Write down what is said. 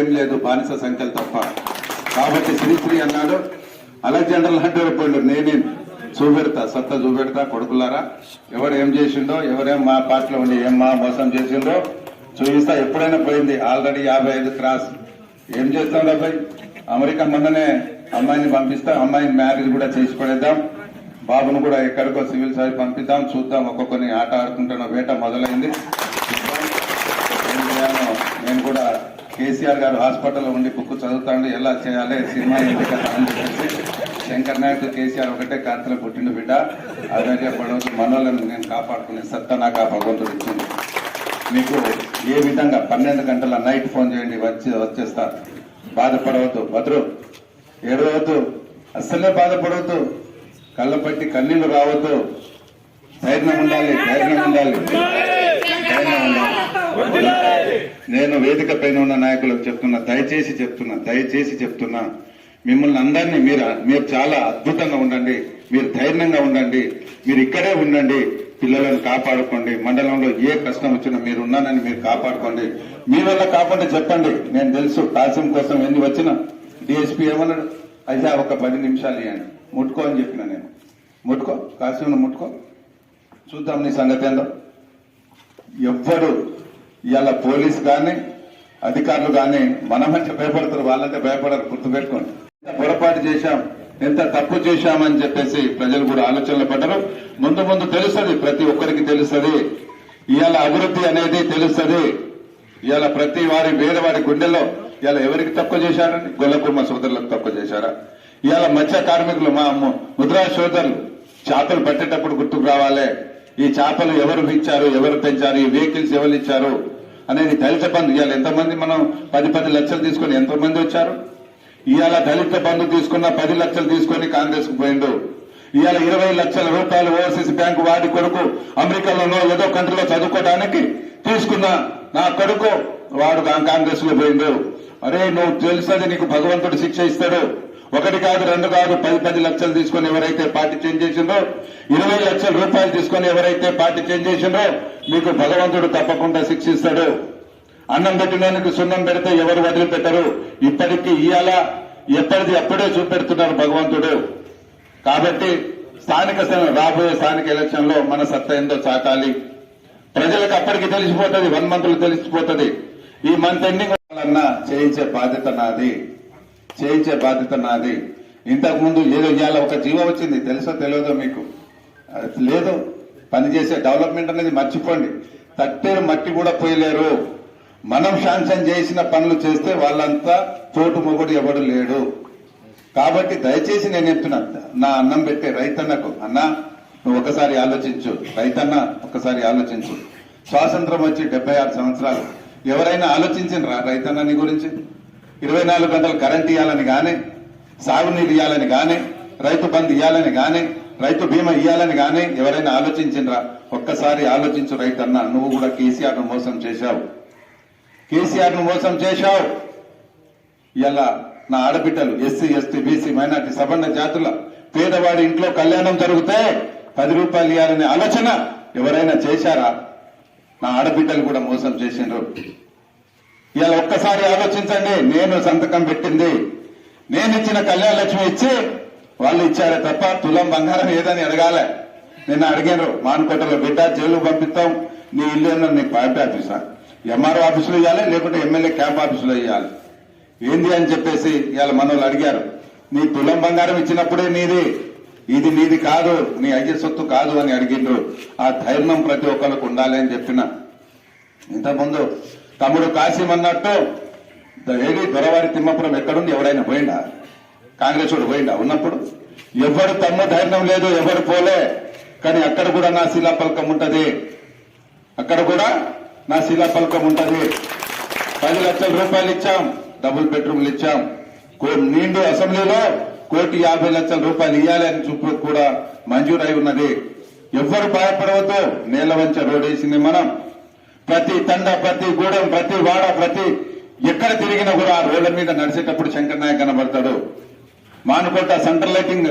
ఏం లేదు బానిస సంఖ్యలు తప్ప. కాబట్టి శ్రీశ్రీ అన్నాడు అలెగ్జాండర్ లాంటి పోయిండు నేనే చూపెడతా సత్తా చూపెడతా కొడుకులారా. ఎవడు ఏం చేసిండో ఎవరేం మా పార్టీలో ఉండి ఏం మా మోసం చేసిండో చూపిస్తా. ఎప్పుడైనా పోయింది ఆల్రెడీ యాభై ఐదు క్రాస్. ఏం చేస్తాం డబ్బై అమెరికా మొన్ననే అమ్మాయిని పంపిస్తా అమ్మాయిని మ్యారేజ్ కూడా చేసి పడేద్దాం. బాబును కూడా ఎక్కడికో సివిల్ సర్వీస్ పంపిద్దాం చూద్దాం ఒక్కొక్కరిని ఆట ఆడుకుంటున్న వేట మొదలైంది ఏం చేయాలో నేను కూడా కేసీఆర్ గారు హాస్పిటల్లో ఉండి బుక్ చదువుతాండు ఎలా చేయాలి సినిమా ఎందుకు అని చెప్పేసి శంకర్ నాయక్ కేసీఆర్ ఒకటే కార్తెలో పుట్టిండు బిడ్డ. అలాగే పడవచ్చు మనోళ్ళని నేను కాపాడుకునే సత్తా నాకు ఆ భగవంతుడు ఇచ్చింది మీకు ఏ విధంగా పన్నెండు గంటల నైట్ ఫోన్ చేయండి వచ్చి వచ్చేస్తా. బాధపడవద్దు. భద్రు ఏడవద్దు. అస్సలే బాధపడవద్దు. కళ్ళ పట్టి కన్నీళ్ళు రావద్దు. ధైర్యం ఉండాలి ధైర్యం ఉండాలి. ధైర్యం ఉండాలి. నేను వేదిక పైన ఉన్న నాయకులకు చెప్తున్నా దయచేసి చెప్తున్నా దయచేసి చెప్తున్నా. మిమ్మల్ని అందరినీ మీరు మీరు చాలా అద్భుతంగా ఉండండి మీరు ధైర్యంగా ఉండండి మీరు ఇక్కడే ఉండండి పిల్లలను కాపాడుకోండి. మండలంలో ఏ కష్టం వచ్చినా మీరు ఉన్నానని మీరు కాపాడుకోండి. మీ వల్ల కాకుండా చెప్పండి. నేను తెలుసు కాల్స్యం కోసం ఎన్ని వచ్చినా. డిఎస్పీ ఏమన్నాడు? అయితే ఒక పది నిమిషాలు ఇవ్వండి ముట్టుకో అని చెప్పిన నేను. ముట్టుకో? కాసిం ముట్టుకో? చూద్దాం నీ సంగతి ఏందో. ఎవ్వరు ఇవాళ పోలీస్ కానీ అధికారులు కానీ మనమంటే భయపడతారు వాళ్ళంటే భయపడరు. గుర్తుపెట్టుకోండి. పొరపాటు చేశాం ఎంత తప్పు చేశామని చెప్పేసి ప్రజలు కూడా ఆలోచనలు పడ్డారు. ముందు ముందు తెలుస్తుంది ప్రతి ఒక్కరికి తెలుస్తుంది. ఇవాళ అభివృద్ధి అనేది తెలుస్తుంది. ఇవాళ ప్రతి వారి పేదవాడి గుండెల్లో ఇవాళ ఎవరికి తక్కువ చేశారని గొల్లకుర్మ సోదరులకు తక్కువ చేశారా? ఇవాళ మత్స్య కార్మికులు మా ముద్రా సోదరులు చేపలు పట్టేటప్పుడు గుర్తుకు రావాలి. ఈ చేపలు ఎవరు ఇచ్చారు ఎవరు పెంచారు ఈ వెహికల్స్ ఎవరు ఇచ్చారు అనేది దళిత బంధు. ఇవాళ ఎంతమంది మనం పది పది లక్షలు తీసుకొని ఎంతమంది వచ్చారు? ఇవాళ దళిత బంధు తీసుకున్న పది లక్షలు తీసుకొని కాంగ్రెస్కు పోయిండు. ఇవాళ ఇరవై లక్షల రూపాయలు ఓవర్సీస్ బ్యాంకు వాడి కొడుకు అమెరికాలోనో ఏదో కంట్రీలో చదువుకోవడానికి తీసుకున్న నా కొడుకు వాడు కాంగ్రెస్లో పోయిండు. అరే నువ్వు తెలుసది నీకు భగవంతుడు శిక్ష ఇస్తాడు. ఒకటి కాదు రెండు కాదు పది పది లక్షలు తీసుకొని ఎవరైతే పార్టీ చేంజ్ చేసిందో ఇరవై లక్షల రూపాయలు తీసుకొని ఎవరైతే పార్టీ చేంజ్ చేసిండ్రో మీకు భగవంతుడు తప్పకుండా శిక్షిస్తాడు. అన్నం పెట్టినందుకు సున్నం పెడితే ఎవరు వదిలిపెట్టరు. ఇప్పటికీ ఇయాల ఎప్పటిది అప్పుడే చూపెడుతున్నారు భగవంతుడు. కాబట్టి స్థానిక రాబోయే స్థానిక ఎలక్షన్లో మన సత్తా ఏందో చాటాలి. ప్రజలకు అప్పటికి తెలిసిపోతుంది వన్ మంత్లో తెలిసిపోతుంది. ఈ మంత్ ఎండింగ్ అన్నా చేయించే బాధ్యత నాది. చేయించే బాధ్యత నాది. ఇంతకుముందు ఏదో ఇవాళ ఒక జీవో వచ్చింది. తెలుసో తెలియదో మీకు? అది లేదు. పనిచేసే డెవలప్మెంట్ అనేది మర్చిపోండి. తట్టేరు మట్టి కూడా పోయలేరు. మనం శాంక్షన్ చేసిన పనులు చేస్తే వాళ్ళంతా తోటు మొగుడు ఎవడు లేడు. కాబట్టి దయచేసి నేను చెప్తున్నా నా అన్నం పెట్టే రైతన్నకు అన్నా నువ్వు ఒకసారి ఆలోచించు. రైతన్న ఒకసారి ఆలోచించు. స్వాతంత్రం వచ్చి డెబ్బై ఆరు సంవత్సరాలు. ఎవరైనా ఆలోచించినరా రైతన్నని గురించి? ఇరవై నాలుగు గంటలు కరెంట్ ఇవ్వాలని కానీ సాగునీరు ఇవ్వాలని కానీ రైతు బంద్ ఇవ్వాలని గాని రైతు బీమా ఇవ్వాలని కానీ ఎవరైనా ఆలోచించినరా ఒక్కసారి ఆలోచించు రైతన్న నువ్వు కూడా కేసీఆర్ను మోసం చేశావు. కేసీఆర్ను మోసం చేశావు. ఇలా నా ఆడబిడ్డలు ఎస్సీ ఎస్టీ బీసీ మైనార్టీ సవర్ణ జాతుల పేదవాడి ఇంట్లో కళ్యాణం జరిగితే పది రూపాయలు ఇవ్వాలనే ఆలోచన ఎవరైనా చేశారా? నా ఆడబిడ్డలు కూడా మోసం చేసిండ్రు. ఇలా ఒక్కసారి ఆలోచించండి నేను సంతకం పెట్టింది. నేను ఇచ్చిన కళ్యాణ లక్ష్మి ఇచ్చి వాళ్ళు ఇచ్చారే తప్ప తులం బంగారం ఏదని అడగాలే. నిన్న అడిగారు మానుకోటలో బిడ్డ జైలు పంపిస్తాం నీ ఇల్లు ఏమన్నా నీ పార్టీ ఆఫీసా? ఎంఆర్ఓ ఆఫీసులో ఇవ్వాలి లేకుంటే ఎమ్మెల్యే క్యాంప్ ఆఫీసులో ఇవ్వాలి ఏంది అని చెప్పేసి ఇవాళ మనోళ్ళు అడిగారు. నీ తులం బంగారం ఇచ్చినప్పుడే నీది. ఇది నీది కాదు నీ అయ్య సొత్తు కాదు అని అడిగిండ్రు. ఆ ధైర్యం ప్రతి ఒక్కరికి ఉండాలి అని చెప్పిన. ఇంతకుముందు తమ్ముడు కాశీం అన్నట్టు ఏది దొరవారి తిమ్మపురం ఎక్కడుంది? ఎవడైనా పోయిండా? కాంగ్రెస్ వాడు పోయిండా? ఉన్నప్పుడు ఎవరు తమ్ము ధైర్యం లేదు ఎవరు పోలే. కానీ అక్కడ కూడా నా శిలాపలకం ఉంటది. అక్కడ కూడా నా శిలాపలకం ఉంటది. పది లక్షల రూపాయలు ఇచ్చాం డబుల్ బెడ్రూమ్లు ఇచ్చాం. కో- నిండు అసెంబ్లీలో కోటి యాభై లక్షల రూపాయలు ఇవ్వాలి అని చూపు కూడా మంజూరై ఉన్నది. ఎవ్వరు భయపడవద్దు. నేల వంచ రోడ్ వేసింది మనం. ప్రతి తండ ప్రతి గూడెం ప్రతి వాడ ప్రతి ఎక్కడ తిరిగినా కూడా ఆ రోడ్ల మీద నడిచేటప్పుడు శంకర్ నాయక్ కనబడతాడు. Manukota central lighting